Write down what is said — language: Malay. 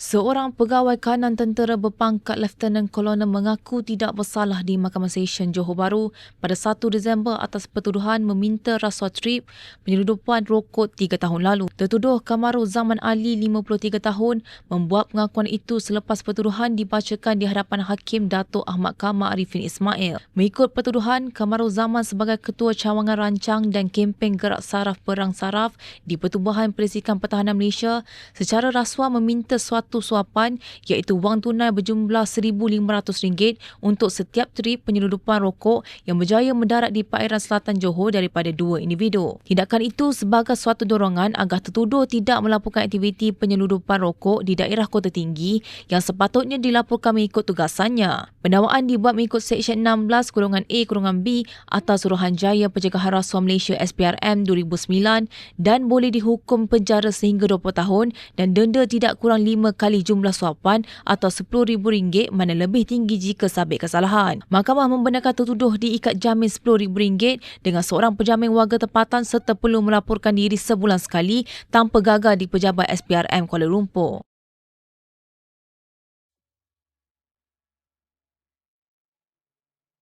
Seorang pegawai kanan tentera berpangkat Lieutenant Colonel mengaku tidak bersalah di Mahkamah Session Johor Bahru pada 1 Disember atas pertuduhan meminta rasuah trip penyeludupan rokok tiga tahun lalu. Tertuduh Kamaru Zaman Ali 53 tahun membuat pengakuan itu selepas pertuduhan dibacakan di hadapan Hakim Datuk Ahmad Kamal Arifin Ismail. Mengikut pertuduhan, Kamaru Zaman sebagai Ketua Cawangan Rancang dan Kempen Gerak Saraf Perang Saraf di Pertubuhan Perisikan Pertahanan Malaysia secara rasuah meminta suatu satu suapan iaitu wang tunai berjumlah RM1,500 untuk setiap trip penyeludupan rokok yang berjaya mendarat di perairan selatan Johor daripada dua individu. Tindakan itu sebagai suatu dorongan agar tertuduh tidak melaporkan aktiviti penyeludupan rokok di daerah kota tinggi yang sepatutnya dilaporkan mengikut tugasannya. Pendakwaan dibuat mengikut Seksyen 16 kurungan A kurungan B atas Suruhanjaya Pencegahan Rasuah Malaysia SPRM 2009 dan boleh dihukum penjara sehingga 20 tahun dan denda tidak kurang 5 kali jumlah suapan atau RM10,000 mana lebih tinggi jika sabit kesalahan. Mahkamah membenarkan tertuduh diikat jamin RM10,000 dengan seorang penjamin warga tempatan serta perlu melaporkan diri sebulan sekali tanpa gagal di pejabat SPRM Kuala Lumpur.